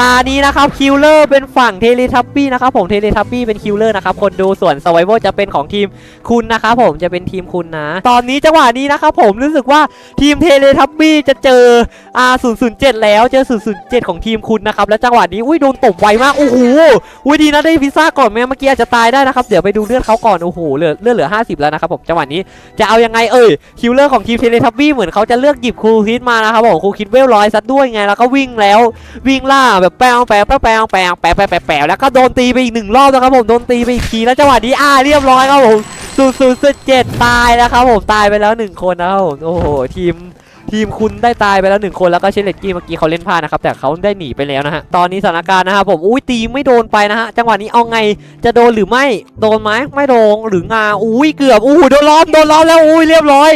ตานี้นะครับคิลเลอร์เป็นฝั่งเทเลทับบี้นะครับผมเทเลทับบี้เป็นคิลเลอร์นะครับคนดูส่วนสไวเวอร์จะเป็นของทีมคุณนะครับผมจะเป็นทีมคุณนะ ตอนนี้จังหวะนี้นะครับผมรู้สึกว่าทีมเทเลทับบี้จะเจออ่า007 แล้วเจอ 007 ของทีมคุณนะครับแล้วจังหวะนี้อุ้ยโดนตบไวมากโอ้โหอุ้ยดีนะได้พิซซ่าก่อนแม่เมื่อกี้อาจจะตายได้นะครับเดี๋ยวไปดูเลือดเขาก่อนโอ้โหเหลือเลือดเหลือ 50 แล้วนะครับผมจังหวะนี้จะเอายังไงเอ่ยคิลเลอร์ของทีมเทเลทับบี้เหมือนเขาจะเลือกหยิบครูคิดมานะครับผมครูคิดเวลร้อยซัดด้วยไงแล้วก็วิ่งแล้ววิ่งล่าแบบแปลวแปลวแปลวแปลวแปลวแปลวแปลวแล้วก็โดนตีไปอีกหนึ่งรอบนะครับผมโดนตีไปอีกทีแล้วจังหวะนี้อ่าเรียบร้อยครับผมสูสูสุดเจ็ดตายแล้วครับผมตายไปแล้วหนึ่งคนนะครับผมโอ้โหทีมทีมคุณได้ตายไปแล้วหนึ่งคนแล้วก็เชลเลตกี้เมื่อกี้เขาเล่นพลาดนะครับแต่เขาได้หนีไปแล้วนะฮะตอนนี้สถานการณ์นะครับผมอุ้ยตีไม่โดนไปนะฮะจังหวะนี้เอาไงจะโดนหรือไม่โดนไหมไม่โดนหรืองาอุ้ยเกือบอุ้ยโดนล้อมโดนล้อมแล้วอุ้ยเรียบร้อย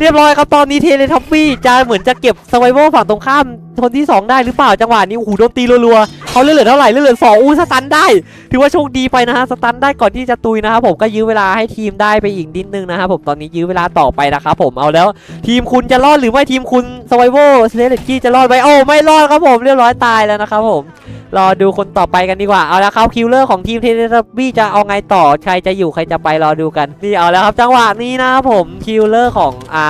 เรียบร้อยครับตอนนี้เทเลทัฟฟี่จะเหมือนจะเก็บสไวเวอร์ฝั่งตรงข้ามคนที่ 2 ได้หรือเปล่าจังหวะนี้โอ้โหโดนตีรัวๆเขาเลือดเหลือเท่าไหร่เลือดเหลือสองอู้สตันได้ ถือว่าโชคดีไปนะฮะสตันได้ก่อนที่จะตุยนะครับผมก็ยื้อเวลาให้ทีมได้ไปอีกนิดนึงนะครับผมตอนนี้ยื้อเวลาต่อไปนะครับผมเอาแล้วทีมคุณจะรอดหรือไม่ทีมคุณสไวเวอร์สเลตกี้จะรอดไหมโอ้ไม่รอดครับผมเรียบร้อยตายแล้วนะครับผม รอดูคนต่อไปกันดีกว่า เอาล้วครับคิลเลอร์ของทีมเทเลทับบี้จะเอาไงต่อ ใครจะอยู่ใครจะไปรอดูกัน นี่เอาแล้วครับจังหวะนี้นะครับผมคิลเลอร์ของอ่า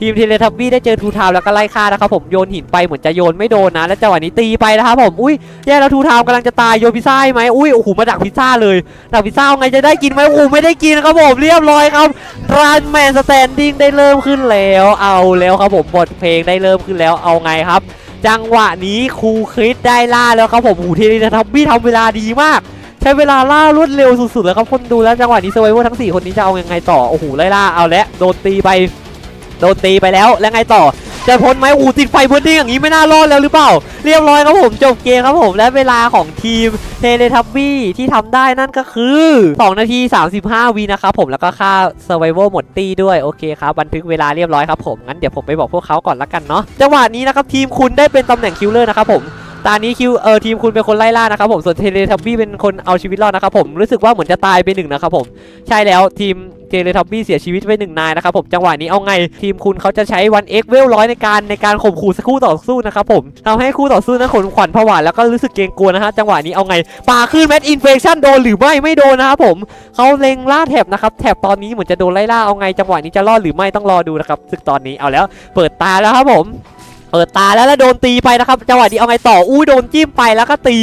ทีมเทเลทับบี้ได้เจอทูทาวแล้วก็ไล่ฆ่านะครับผมโยนหินไปเหมือนจะโยนไม่โดนนะ แล้วจังหวะนี้ตีไปนะครับผม อุ้ยแย่แล้วทูทาวกำลังจะตายโยนพิซซ่าไหมอุ้ยโอ้โหมาดักพิซซ่าเลยดักพิซซ่าเอาไงจะได้กินไหมโอ้โหไม่ได้กินครับผมเรียบร้อยครับรันแมนสแตนดิ้งได้เริ่มขึ้นแล้ว เอาแล้วครับผมบทเพลงได้เริ่มขึ้นแล้วเอาไงครับ จังหวะนี้ครูคริสได้ล่าแล้วครับผมหูเทนนทับบี้ทำเวลาดีมาก ใช้เวลาล่ารวดเร็วสุดๆแล้วครับคนดูแล้วจังหวะนี้เซอร์ไวเวอร์ทั้ง 4 คนนี้จะเอายังไงต่อ โอ้โหไล่ล่าเอาแล้วโดนตีไป โดนตีไปแล้วแล้วไงต่อ จะพ้นไหมโอ้ติดไฟเบิร์ดดิ้งอย่างนี้ไม่น่ารอดแล้วหรือเปล่า เรียบร้อยครับผมจบเกมครับผมและเวลาของทีมเทเลทับบี้ที่ทำได้นั่นก็คือ 2 นาที 35 วินะครับผมแล้วก็ค่าเซอร์ไวเวอร์หมดตีด้วยโอเคครับบันทึกเวลาเรียบร้อยครับผมงั้นเดี๋ยวผมไปบอกพวกเขาก่อนละกันเนาะจังหวะนี้นะครับทีมคุณได้เป็นตำแหน่งคิลเลอร์นะครับผม ตอนนี้คิวเออทีมคุณเป็นคนไล่ล่านะครับผมส่วนเทเลทับบี้เป็นคนเอาชีวิตรอดนะครับผมรู้สึกว่าเหมือนจะตายไปหนึ่งนะครับผมใช่แล้วทีมเทเลทับบี้เสียชีวิตไปหนึ่งนายนะครับผมจังหวะนี้เอาไง ทีมคุณเขาจะใช้วันเอ็กเวลร้อยในการในการข่มขู่สักคู่ต่อสู้นะครับผมทำให้คู่ต่อสู้นั้นขนขวัญผวาแล้วก็รู้สึกเกรงกลัวนะฮะจังหวะนี้เอาไงปาขึ้นแมตอินเฟคชั่นโดนหรือไม่ไม่โดนนะครับผมเขาเล็งล่าแถบนะครับแถบตอนนี้เหมือนจะโดนไล่ล่าเอาไงจังหวะนี้จะรอดหรือไม่ต้องรอดูนะครับศึกตอนนี้เอาแล้ว เปิดตาแล้วครับผม เปิดตาแล้วแล้วโดนตีไปนะครับจังหวะนี้เอาไงต่ออุ้ยโดนจิ้มไปแล้วก็ตี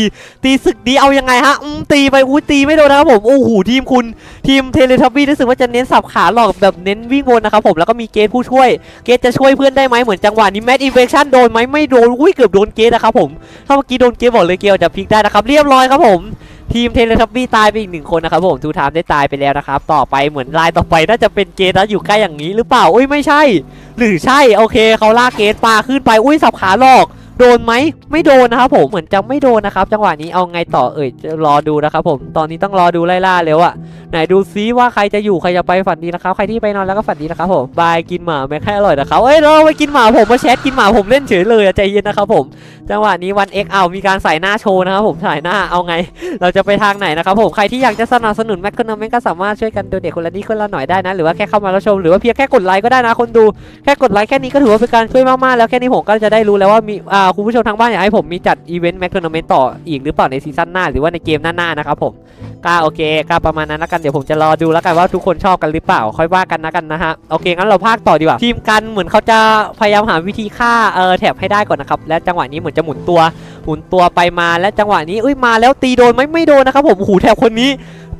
ตีศึกนี้เอายังไงฮะอืมตีไปอุ้ยตีไม่โดนนะครับผมโอ้โหทีมคุณทีมเทเลทับบี้รู้สึกว่าจะเน้นสับขาหลอกแบบเน้นวิ่งวนนะครับผมแล้วก็มีเกตผู้ช่วย เกตจะช่วยเพื่อนได้ไหมเหมือนจังหวะนี้แมดอินเฟคชั่นโดนไหมไม่โดนอุ้ยเกือบโดนเกตนะครับผมถ้าเมื่อกี้โดนเกตบอกเลยเกลจะพลิกได้นะครับเรียบร้อยครับผม ทีมเทเลทับบี้ตายไปอีกหนึ่งคนนะครับผมทูไทม์ได้ตายไปแล้วนะครับ ต่อไปเหมือนลายต่อไปน่าจะเป็นเกตนะอยู่ใกล้อย่างนี้หรือเปล่า อุ้ยไม่ใช่ หรือใช่โอเคเขาลากเกตปลาขึ้นไปอุ้ยสับขาหลอก โดนไหมไม่โดนนะครับผมเหมือนจะไม่โดนนะครับ จังหวะนี้เอาไงต่อเอ่ยจะรอดูนะครับผมตอนนี้ต้องรอดูไล่ล่าแล้วอะไหนดูซิว่าใครจะอยู่ใครจะไปฝันดีนะครับใครที่ไปนอนแล้วก็ฝันดีนะครับผมบายกินหมาแม่แค่อร่อยนะครับเอ้ยเราไปกินหมาผมมาแชทกินหมาผมเล่นเฉยเลยใจเย็นนะครับผมจังหวะนี้วันเอ็กเอามีการใส่หน้าโชว์นะครับผมใส่หน้าเอาไง เราจะไปทางไหนนะครับผมใครที่อยากจะสนับสนุนแมคคอนเมนก็สามารถช่วยกันดูเด็กคนละนิดคนละหน่อยได้นะหรือว่าแค่เข้ามาแล้วชมหรือว่าเพียงแค่กดไลค์ก็ได้นะคนดูแค่กดไลค์แค่นี้ก็ถือว่าเป็นการช่วยมากๆแล้วแค่นี้ผมก็จะได้รู้แล้วว่ามีอ่าคุณผู้ชมทางบ้านอยากให้ผมมีจัดอีเวนต์แมคโทรนาเมนต์ต่ออีกหรือเปล่าในซีซั่นหน้าหรือว่าในเกมหน้าๆนะครับผมก็โอเคก็ประมาณนั้นแล้วกันเดี๋ยวผมจะรอดูแล้วกันว่าทุกคนชอบกันหรือเปล่า ค่อยว่ากันนะกันนะฮะโอเคงั้นเราพากต่อดีกว่าทีมกันเหมือนเขาจะพยายามหาวิธีฆ่าเออแถบให้ได้ก่อนนะครับและจังหวะนี้เหมือนจะหมุนตัวหมุนตัวไปมาและจังหวะนี้อุ้ยมาแล้วตีโดนไหมไม่โดนนะครับผมโอ้โหแถบคนนี้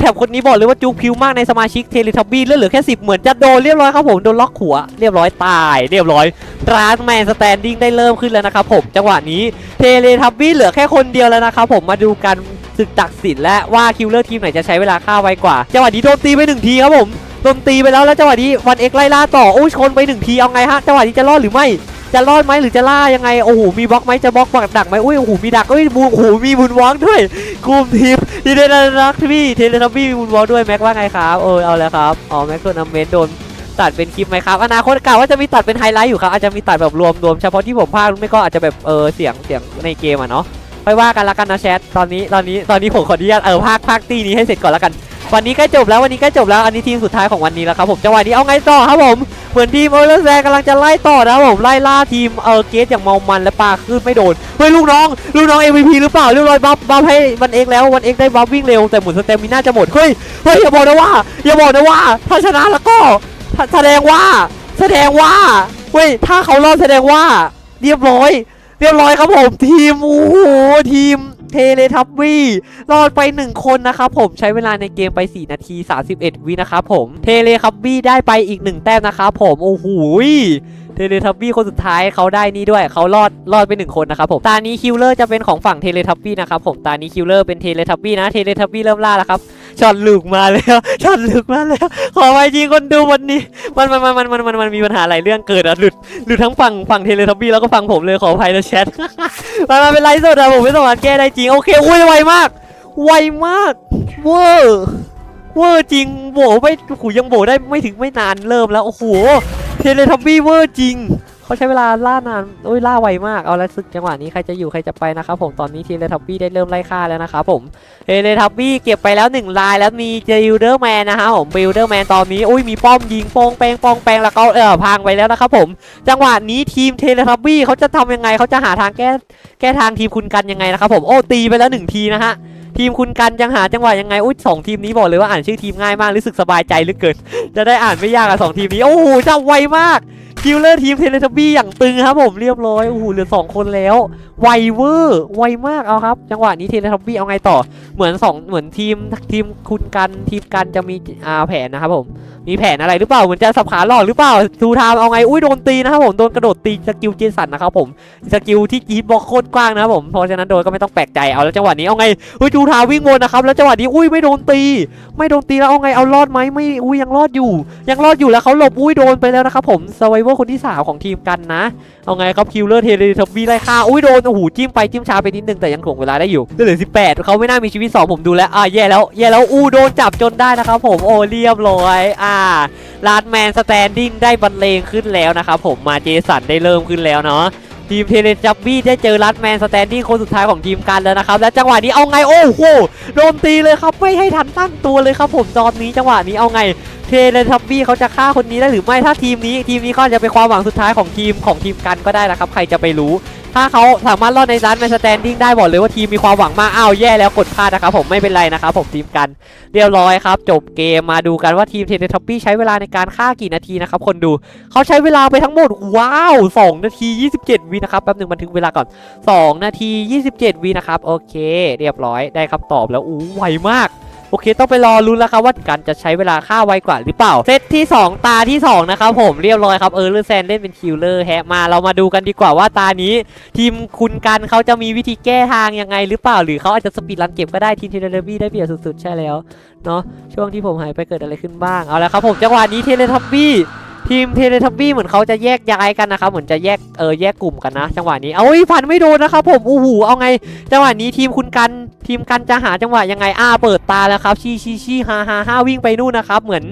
แถบคนนี้บอกเลยว่าจุกพิวมากในสมาชิกเทเลทับบี้เหลือแค่สิบเหมือนจะโดนเรียบร้อยครับผมโดนล็อกหัวเรียบร้อยตายเรียบร้อยร้านแมนสแตนดิ้งได้เริ่มขึ้นแล้วนะครับผมจังหวะนี้เทเลทับบี้เหลือแค่คนเดียวแล้วนะครับผมมาดูกันศึกตักสินและว่าคิวเลอร์ทีมไหนจะใช้เวลาฆ่าไวกว่าจังหวะนี้โดนตีไปหนึ่งทีครับผมโดนตีไปแล้วแล้วจังหวะนี้วันเอ็กไล่ล่าต่อโอ้ชนไปหนึ่งทีเอาไงฮะจังหวะนี้จะรอดหรือไม่ จะรอดไหมหรือจะล่ายังไงโอ้โหมีบล็อกไหมจะบล็อกบักดักไหมอุ้ยโอ้โหมีดักเอ้ยบูโอ้โหมีบุญวองด้วยกลุ่มทีมทีเดนรักพี่เทเลทับบี้มีบุญวองด้วยแม็กว่าไงครับเออเอาแล้วครับอ๋อแม็กโดนอเมนโดนตัดเป็นคลิปไหมครับอนาคตกล่าวว่าจะมีตัดเป็นไฮไลท์อยู่ครับอาจจะมีตัดแบบรวมรวมเฉพาะที่ผมพากไม่ก็อาจจะแบบเออเสียงเสียงในเกมอะเนาะค่อยว่ากันละกันนะแชทตอนนี้ตอนนี้ตอนนี้ผมขออนุญาตเออพากย์พากตีนี้ให้เสร็จก่อนละกัน วันนี้ใกล้จบแล้ววันนี้ใกล้จบแล้วอันนี้ทีมสุดท้ายของวันนี้แล้วครับผมจังหวะนี้เอาไงต่อครับผมเหมือนทีมเออร์เลแซกำลังจะไล่ต่อนะครับผมไล่ล่าทีมเออเกตอย่างเมามันและปลาขึ้นไม่โดนเฮ้ยลูกน้องลูกน้อง MVP หรือเปล่าเรียบร้อยบัฟบัฟให้วันเอกแล้ววันเอกได้บัฟวิ่งเร็วแต่หมุนสเตมิน่าจะหมดเฮ้ยเฮ้ยอย่าบอกนะว่าอย่าบอกนะว่าถ้าชนะแล้วก็แสดงว่าแสดงว่าเฮ้ยถ้าเขารอดแสดงว่าเรียบร้อย เรียบร้อยครับผมทีมโอ้โหทีม เทเลทับวีรอดไป1คนนะครับผมใช้เวลาในเกมไป 4 นาที 31 วินะครับผมเทเลทับวีได้ไปอีก1แต้มนะครับผมโอ้โห เทเลทับบี้คนสุดท้ายเขาได้นี่ด้วยเขารอดรอดไปหนึ่งคนนะครับผมตานี้คิวเลอร์จะเป็นของฝั่งเทเลทับบี้นะครับผมตานี้คิวเลอร์เป็นเทเลทับบี้นะเทเลทับบี้เริ่มล่าแล้วครับช็อตลูกมาแล้วช็อตลูกมาแล้ว ขอไปจริงคนดูวันนี้ มันมันมันมันมันมันมันมีปัญหาหลายเรื่องเกิดอะหลุดหลุดทั้งฝั่งฝั่งเทเลทับบี้แล้วก็ฝั่งผมเลยขออภัยนะแชทมันมันเป็นไรสดอะผมไม่สามารถแก้ได้จริงโอเคอุ้ยไวมาก ไวมากเวอร์เวอร์จริงโบไม่โอ้โหยังโบได้ไม่ถึงไม่นานเริ่มแล้วโอ้โห เทเลทับบี้เวอร์จริง เขาใช้เวลาล่านานโอ้ยล่าไวมาก เอาละสึกจังหวะนี้ใครจะอยู่ใครจะไปนะครับผม ตอนนี้เทเลทับบี้ได้เริ่มไล่ฆ่าแล้วนะครับผมเฮเลทับบี้เก็บไปแล้วหนึ่งลายแล้วมีเจลเดอร์แมนนะฮะผมบิลเดอร์แมนตอนนี้อุ้ยมีป้อมยิงโปงแปงโปงแปงแล้วก็เออพังไปแล้วนะครับผม จังหวะนี้ทีมเทเลทับบี้เขาจะทำยังไงเขาจะหาทางแก้แก้ทางทีมคุณกันยังไงนะครับผม โอ้ตีไปแล้วหนึ่งทีนะฮะ ทีมคุณกันยังหาจังหวะยังไงอุ้ยสองทีมนี้บอกเลยว่าอ่านชื่อทีมง่ายมากรู้สึกสบายใจเหลือเกิน จะได้อ่านไม่ยากอะสองทีมนี้ โอ้โหจะไวมากคิวเลอร์ทีมเทเลทบี้อย่างตึงครับผมเรียบร้อยโอ้โหเหลือสองคนแล้ว ไวเวอร์ไวมากเอาครับ จังหวะนี้เทเลทบี้เอาไงต่อเหมือนสองเหมือนทีมทีมคุณกันทีมกันจะมีอ่าแผนนะครับผม มีแผนอะไรหรือเปล่าเหมือนจะสับขาหลอกหรือเปล่าทูทามเอาไงอุ้ยโดนตีนะครับผมโดนกระโดดตีสกิลเจสันนะครับผมสกิลที่จีบบอกโคตรกว้างนะครับผมเพราะฉะนั้นโดนก็ไม่ต้องแปลกใจเอาแล้วจังหวะนี้เอาไงอุ้ยทูทามวิ่งวนนะครับแล้วจังหวะนี้อุ้ยไม่โดนตี ไม่โดนตีแล้วเอาไงเอารอดไหมไม่อุ้ยยังรอดอยู่ ยังรอดอยู่แล้วเขาหลบอุ้ยโดนไปแล้วนะครับผมสไวเวอร์คนที่สามของทีมกันนะเอาไงครับคิวเลอร์เทเลทบบี้ไล่ฆ่าอุ้ยโดนโอ้โหจิ้มไปจิ้มชาไปนิดนึงแต่ยังถ่วงเวลาได้อยู่เหลือ18เขาไม่น่ามีชีวิต2ผมดูแล้วอ่าแย่แล้วแย่แล้วอู้โดนจับจนได้นะครับผมโอ้เรียบร้อยอ่าลาดแมนสแตนดิ้งได้บรรเลงขึ้นแล้วนะครับผมมาเจสันได้เริ่มขึ้นแล้วเนาะทีมเทเลจับบี้ได้เจอลัดแมนสแตนดิ้งคนสุดท้ายของทีมกันแล้วนะครับ และจังหวะนี้เอาไงโอ้โหโดนตีเลยครับไม่ให้ทันตั้งตัวเลยครับผมตอนนี้จังหวะนี้เอาไงเทเลทับบี้เขาจะฆ่าคนนี้ได้หรือไม่ถ้าทีมนี้ ทีมนี้ก็อาจะเป็นความหวังสุดท้ายของทีมของทีมกันก็ได้นะครับ ใครจะไปรู้ ถ้าเขาสามารถรอดในร้นแมนสแตนดิ้งได้บอกเลยว่าทีมมีความหวังมากอ้าวแย่แล้วกดพลาดนะครับผมไม่เป็นไรนะครับผมทีมกันเรียบร้อยครับ จบเกมมาดูกันว่าทีมเทเลทับบี้ใช้เวลาในการฆ่ากี่นาทีนะครับคนดูเขาใช้เวลาไปทั้งหมดว้าว 2 นาที 27 วินะครับแป๊บหนึงบันทึกเวลาก่อน 2 นาที 27 วินะครับโอเค เรียบร้อยได้คำตอบแล้วอู้ไวมาก โอเค ต้องไปรอลุ้นแล้วครับว่ากันจะใช้เวลาฆ่าไวกว่าหรือเปล่า เซตที่ 2 ตาที่ 2 นะครับผมเรียบร้อยครับเออร์เลอร์แซนเล่นเป็นคิลเลอร์แฮะมาเรามาดูกันดีกว่าว่าตานี้ ทีมคุณกันเขาจะมีวิธีแก้ทางยังไงหรือเปล่า หรือเขาอาจจะสปีดรันเก็บก็ได้ทีมเทเลทับบี้ได้เปรียบสุดๆ ใช่แล้วเนาะช่วงที่ผมหายไปเกิดอะไรขึ้นบ้างเอาละครับผมจังหวะนี้เทเลทับบี้ ทีมเทเลทับบี้เหมือนเขาจะแยกย้ายกันนะครับเหมือนจะแยกเออแยกกลุ่มกันนะ จังหวะนี้เอาอุ้ยฟันไม่โดนนะครับผมอู้หูเอาไง จังหวะนี้ทีมคุณกัน ทีมกันจะหาจังหวะยังไงอ้าเปิดตาแล้วครับชี้ชี้ชี้ฮ่าฮ่าฮ่าวิ่งไปนู่นนะครับเหมือน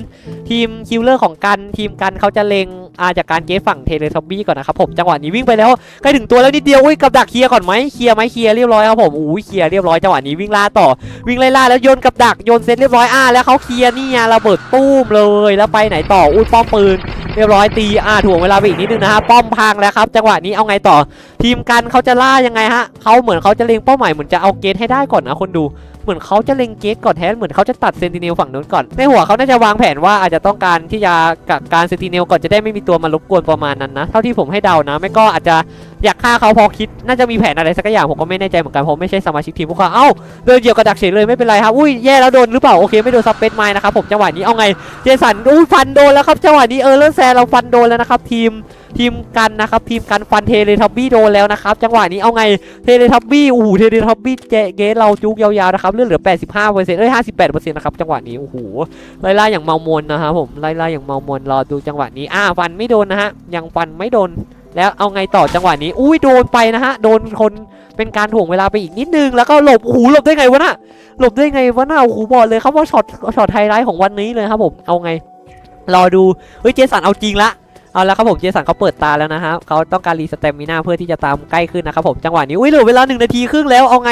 ทีมคิลเลอร์ของกัน ทีมกันเขาจะเลง อาจากการเกฟฝั่งเทเลทอมบี้ก่อนนะครับผมจังหวะนี้วิ่งไปแล้วใกล้ถึงตัวแล้วนิดเดียวอุ้ยกับดักเคลียร์ก่อนไหมเคลียร์ไหมเคลียร์เรียบร้อยครับผมอุ้ยเคลียร์เรียบร้อยจังหวะนี้วิ่งล่าต่อวิ่งไล่ล่าแล้วโยนกับดักโยนเซตเรียบร้อยอ่าแล้วเขาเคลียร์นี่ไงระเบิดตู้มเลยแล้วไปไหนต่ออุ้ยป้อมปืนเรียบร้อยตีอ่าถ่วงเวลาไปอีกนิดนึงนะฮะป้อมพังแล้วครับจังหวะนี้เอาไงต่อ ทีมกันเขาจะล่ายังไงฮะเขาเหมือนเขาจะเล็งเป้าหมายเหมือนจะเอาเกตให้ได้ก่อนนะคนดู เหมือนเขาจะเล็งเกตก่อนแทนเหมือนเขาจะตัดเซนติเนลฝั่งนู้นก่อน ในหัวเขาน่าจะวางแผนว่าอาจจะต้องการที่จะกักการเซนติเนลก่อนจะได้ไม่มีตัวมารบกวนประมาณนั้นนะ เท่าที่ผมให้เดานะ ไม่ก็อาจจะอยากฆ่าเขาพอคิดน่าจะมีแผนอะไรสักอย่างผมก็ไม่แน่ใจเหมือนกันเพราะไม่ใช่สมาชิกทีมพวกเขาเอ้าเดินเหยียบกระดักเฉยเลยไม่เป็นไรครับอุ้ยแย่แล้วโดนหรือเปล่าโอเคไม่โดนซับเปซไมล์นะครับผมจังหวะนี้เอาไงเจสันอุ้ยฟันโดนแล้วครับจังหวะนี้เออเลอร์แซเราฟันโดนแล้วนะครับทีมทีมกันนะครับทีมกันฟันเทเลทับบี้โดนแล้วนะครับจังหวะนี้เอาไงเทเลทับบี้โอ้โหเทเลทับบี้เจเกสเราจุกยาวๆนะครับเลือดเหลือ 85เปอร์เซ็นต์เอ้ย58เปอร์เซ็นต์นะครับจังหวะนี้โอ้โหไล่ล่าอย่างเมามนนะครับผมไล่ล่าอย่างเมามนรอดูจังหวะนี้อ่าฟันไม่โดนนะฮะยังฟันไม่โดน แล้วเอาไงต่อจังหวะนี้ อุ้ยโดนไปนะฮะ โดนคนเป็นการถ่วงเวลาไปอีกนิดนึง แล้วก็หลบโอ้โหหลบได้ไงวะน่ะ หลบได้ไงวะน่ะโอ้โหบอกเลยครับว่าช็อตช็อตไฮไลท์ของวันนี้เลยครับผม เอาไง รอดู เฮ้ยเจสันเอาจริงละ เอาแล้วครับผมเจสันเขาเปิดตาแล้วนะครับเขาต้องการรีสเตมมิน่าเพื่อที่จะตามใกล้ขึ้นนะครับผมจังหวะนี้อุ้ยเหลือเวลา1นาทีครึ่งแล้วเอาไง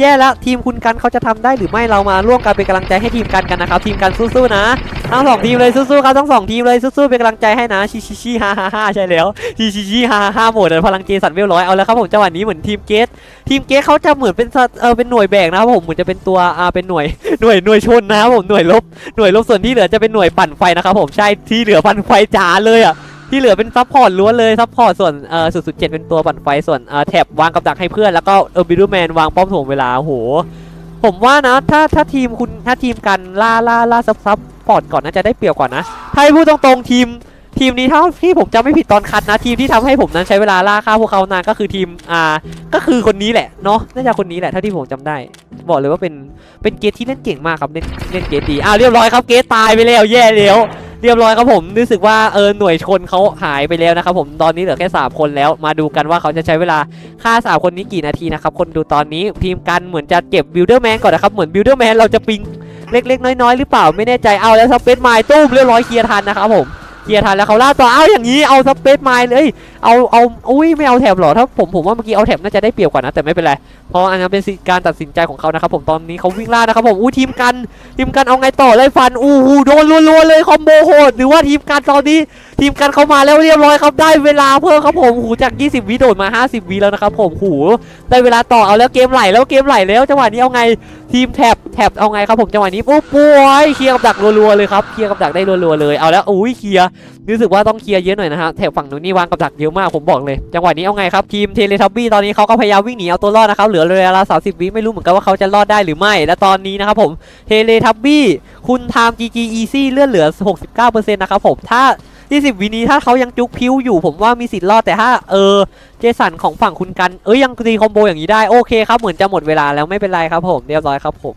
แย่แล้วทีมคุณกันเขาจะทำได้หรือไม่เรามาร่วมกันเป็นกำลังใจให้ทีมกันกันนะครับทีมกันสู้ๆนะทั้งสองทีมเลยสู้ๆครับทั้งสองทีมเลยสู้ๆเป็นกำลังใจให้นะชิชิชิฮ่าฮ่าฮ่าใช่แล้วชิชิชิฮ่าฮ่าฮ่าหมดเลยพลังเจสันเวลร้อยเอาแล้วครับผมจังหวะนี้เหมือนทีมเกตทีมเกตเขาจะเหมือนเป็นสต์เออเป็นหน่วยแบกนะครับผมเหมือนจะเป็นตัวอ่าเป็นหน่วยหน่วยหน่วยชนนะครับผมหน่วยลบหน่วยลบส่วนที่เหลือจะเป็นหน่วยปั่นไฟนะครับผมใช่ที่เหลือปั่นไฟจ๋าเลยอะ ที่เหลือเป็นซัพพอร์ตล้วนเลยซัพพอร์ตส่วนเอ่อสุดสุดเจ็ดเป็นตัวปั่นไฟส่วนเอ่อแถบวางกับดักให้เพื่อนแล้วก็เออบิดูแมนวางป้อมถ่วงเวลาโอ้โหผมว่านะถ้าถ้าทีมคุณถ้าทีมกันล่าล่าล่าซับซับพอร์ตก่อนน่าจะได้เปรียบกว่านะถ้าพูดตรงๆทีมทีมนี้เท่าที่ผมจำไม่ผิดตอนคัดนะ ทีมที่ทำให้ผมนั้นใช้เวลาล่าฆ่าพวกเขานานก็คือทีมอ่าก็คือคนนี้แหละเนาะน่าจะคนนี้แหละเท่าที่ผมจำได้ บอกเลยว่าเป็นเป็นเกตที่เล่นเก่งมากครับเล่นเล่นเกตดีอ้าวเรียบร้อยครับเกตตายไปแล้วแย่แล้ว เรียบร้อยครับผมรู้สึกว่าเออหน่วยชนเขาหายไปแล้วนะครับผมตอนนี้เหลือแค่สามคนแล้ว มาดูกันว่าเขาจะใช้เวลาฆ่าสามคนนี้กี่นาทีนะครับคนดูตอนนี้ทีมกันเหมือนจะเก็บบิลเดอร์แมนก่อนนะครับเหมือนบิลเดอร์แมนเราจะปิงเล็กๆ น้อยๆ หรือเปล่าไม่แน่ใจเอาแล้วสเปซไมล์ตู้มเรียบร้อยเคลียร์ทันนะครับผม เคลียร์ทันแล้วเขาล่าต่อเอาอย่างนี้เอาสเปซไมล์เลยเอาเอาอุ้ยไม่เอาแถบหรอถ้าผมผมว่าเมื่อกี้เอาแถบน่าจะได้เปรียบกว่านะแต่ไม่เป็นไรเพราะอันนั้นเป็นการตัดสินใจของเขานะครับผมตอนนี้เขาวิ่งล่านะครับผมอู้ทีมกันทีมกันเอาไงต่อไล่ฟันอู้หูโดนรัวๆเลยคอมโบโหดหรือว่าทีมกันตอนนี้ทีมกันเขามาแล้วเรียบร้อยครับได้เวลาเพิ่มครับผมหูจาก 20 วิโดดมา 50 วิแล้วนะครับผมหูได้เวลาต่อเอาแล้วเกมไหลแล้วเกมไหลแล้วจังหวะนี้เอาไงทีมแท็บแท็บเอาไงครับผมจังหวะนี้ปุ๊บปุ้ยเคลียร์กับดักรัวๆเลยครับเคลียร์กับดักได้รัวๆเลยเอาแล้วอุ้ยเคลียร์รู้สึกว่าต้องเคลียร์เยอะหน่อยนะฮะแถบฝั่งนู้นนี่วางกับดักเยอะมากผมบอกเลย จังหวะนี้เอาไงครับทีมเทเลทับบี้ตอนนี้เขาก็พยายามวิ่งหนีเอาตัวรอดนะครับเหลือเวลา30วิไม่รู้เหมือนกันว่าเขาจะรอดได้หรือไม่ และตอนนี้นะครับผมเทเลทับบี้คุณไทม์ GG Easy เลื่อนเหลือ 69%นะครับผมถ้า20วินี้ถ้าเขายังจุกพิ้วอยู่ผมว่ามีสิทธิ์รอดแต่ถ้าเออเจสันของฝั่งคุณกันเอ้ยยังตีคอมโบอย่างนี้ได้โอเคครับเหมือนจะหมดเวลาแล้วไม่เป็นไรครับผมเรียบร้อยครับผม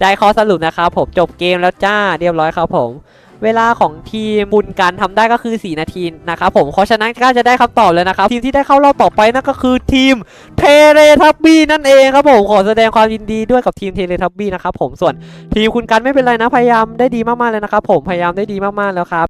ได้ข้อสรุปนะครับผมจบเกมแล้วจ้าเรียบร้อยครับผม เวลาของทีมบุญการทำได้ก็คือ 4 นาทีนะครับผมเพราะฉะนั้นก็จะได้คำตอบเลยนะครับทีมที่ได้เข้ารอบต่อไปนั่นก็คือทีมเทเลทับบี้นั่นเองครับผมขอแสดงความยินดีด้วยกับทีมเทเลทับบี้นะครับผมส่วนทีมคุณกันไม่เป็นไรนะพยายามได้ดีมากๆเลยนะครับผมพยายามได้ดีมากๆแล้วครับ